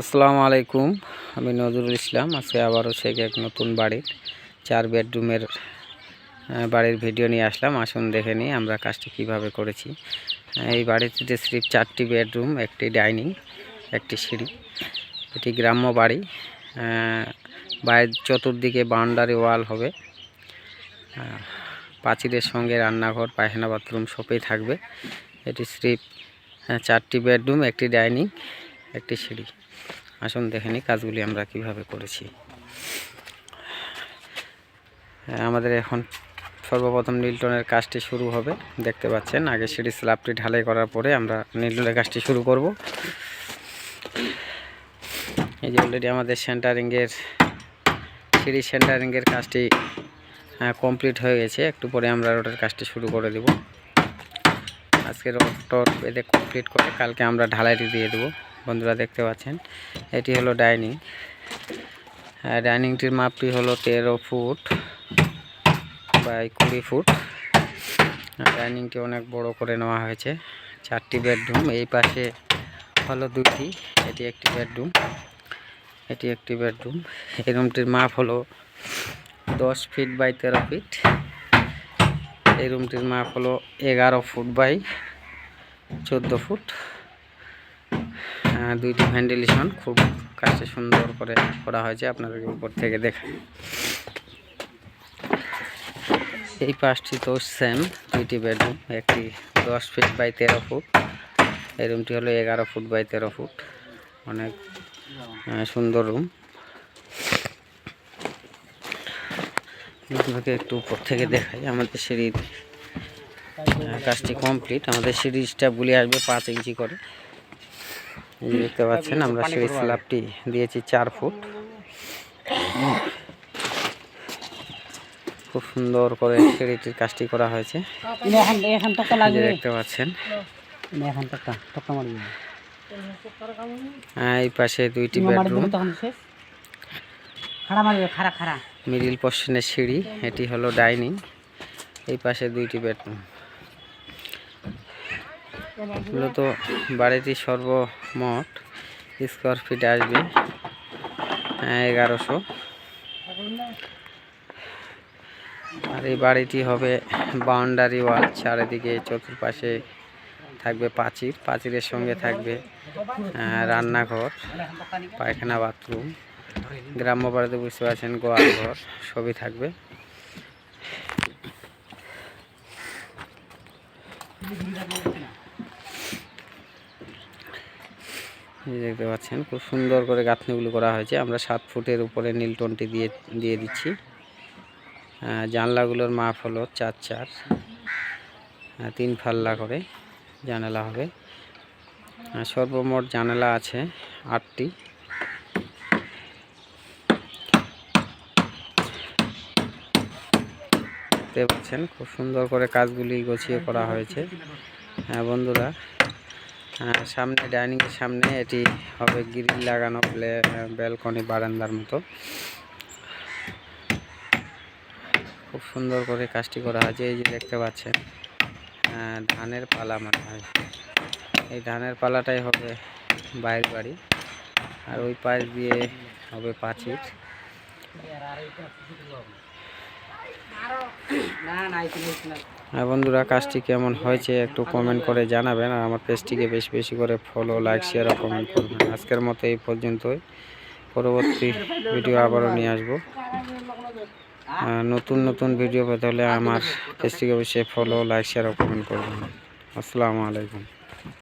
আসসালামু আলাইকুম আমি নজরুল ইসলাম। আজকে আবারও সে এক নতুন বাড়ির চার বেডরুমের বাড়ির ভিডিও নিয়ে আসলাম। আসুন দেখে নিই আমরা কাজটি কীভাবে করেছি। এই বাড়িটিতে স্রিফ চারটি বেডরুম একটি ডাইনিং একটি সিঁড়ি এটি গ্রাম্য বাড়ি। বাড়ির চতুর্দিকে বাউন্ডারি ওয়াল হবে। আহ, সঙ্গে রান্নাঘর পায়খানা বাথরুম সবই থাকবে। এটি আহ, চারটি বেডরুম একটি ডাইনিং একটি সিঁড়ি। আসুন দেখে নিই কাজগুলি আমরা কীভাবে করেছি। হ্যাঁ, আমাদের এখন সর্বপ্রথম নীলটনের কাজটি শুরু হবে। দেখতে পাচ্ছেন আগে সিঁড়ি স্ল্যাবটি ঢালাই করার পরে আমরা নীলটনের কাজটি শুরু করব। এই যে অলরেডি আমাদের সেন্টারিংয়ের সিঁড়ি সেন্টারিংয়ের কাজটি কমপ্লিট হয়ে গেছে। একটু পরে আমরা রোডের কাজটি শুরু করে দেব। আজকে রোড এতে কমপ্লিট করে কালকে আমরা ঢালাইটি দিয়ে দেবো। বন্ধুরা দেখতে পাচ্ছেন, এটি হলো ডাইনিং। আর ডাইনিংটির মাপটি হলো তেরো ফুট বাই কুড়ি ফুট। ডাইনিংটি অনেক বড় করে নেওয়া হয়েছে, চারটি বেডরুম। এই পাশে হলো দুটি এটি একটি বেডরুম, এটি একটি বেডরুম। এই রুমটির মাপ হলো দশ ফিট বাই তেরো ফিট। এই রুমটির মাপ হলো এগারো ফুট বাই চোদ্দ ফুট। দুইটি ভেন্টিলেশন খুব কাছে সুন্দর করে করা হয়েছে আপনাদেরকে উপর থেকে দেখাই। এই পাঁচটি তো সেম দুইটি বেডরুম একটি দশ ফিট বাই তেরো ফুট এই রুমটি হলো এগারো ফুট বাই তেরো ফুট অনেক সুন্দর রুম আপনাকে একটু উপর থেকে দেখাই, আমাদের সিঁড়ির কাজটি কমপ্লিট আমাদের সিঁড়ির স্টাফগুলি আসবে পাঁচ ইঞ্চি করে। এই যে দেখতে পাচ্ছেন আমরা সেই স্ল্যাবটি দিয়েছি চার ফুট। খুব সুন্দর করে সিঁড়িটির কাজটি করা হয়েছে। দেখতে পাচ্ছেন। এই পাশে দুইটি বেডরুম। মিডিল পোর্শনের সিঁড়ি এটি হলো ডাইনিং। এই পাশে দুইটি বেডরুম। মূলত বাড়িটি সর্বমোট স্কোয়ার ফিট আসবে এগারোশো। আর এই বাড়িটি হবে বাউন্ডারি ওয়াল, চারিদিকে চতুর্পাশে থাকবে পাঁচির পাঁচিরের সঙ্গে থাকবে রান্নাঘর, পায়খানা বাথরুম, গ্রাম্য বাড়িতে বুঝতে পারছেন গোয়াল ঘর সবই থাকবে এই যে দেখতে পাচ্ছেন, খুব সুন্দর করে গাঁথনিগুলো করা হয়েছে। আমরা সাত ফুটের উপরে নীল নীলটনটি দিয়ে দিয়ে দিচ্ছি। জানলাগুলোর মাপ হলো চার চার তিন ফাল্লা করে জানালা হবে। সর্বমোট জানালা আছে আটটি। দেখতে পাচ্ছেন, খুব সুন্দর করে কাজগুলি গুছিয়ে করা হয়েছে। হ্যাঁ বন্ধুরা সামনে ডাইনিং এর সামনে এটি হবে গ্রিল লাগানো ব্যালকনি বারান্দার মতো। খুব সুন্দর করে কাজটি করা হয়েছে এই যে দেখতে পাচ্ছেন। আহ, ধানের পালা মনে হয়। এই ধানের পালাটাই হবে বাইরের বাড়ি আর ওই পাশ দিয়ে হবে না হ্যাঁ বন্ধুরা কাজটি কেমন হয়েছে একটু কমেন্ট করে জানাবেন আর আমার পেজটিকে বেশি বেশি করে ফলো লাইক শেয়ার আর কমেন্ট করবেন। আজকের মতো এই পর্যন্তই। পরবর্তী ভিডিও আবারও নিয়ে আসব। নতুন নতুন ভিডিও পেতে হলে আমার পেজটিকে অবশ্যই ফলো লাইক শেয়ার আর কমেন্ট করবেন। আসসালামু আলাইকুম।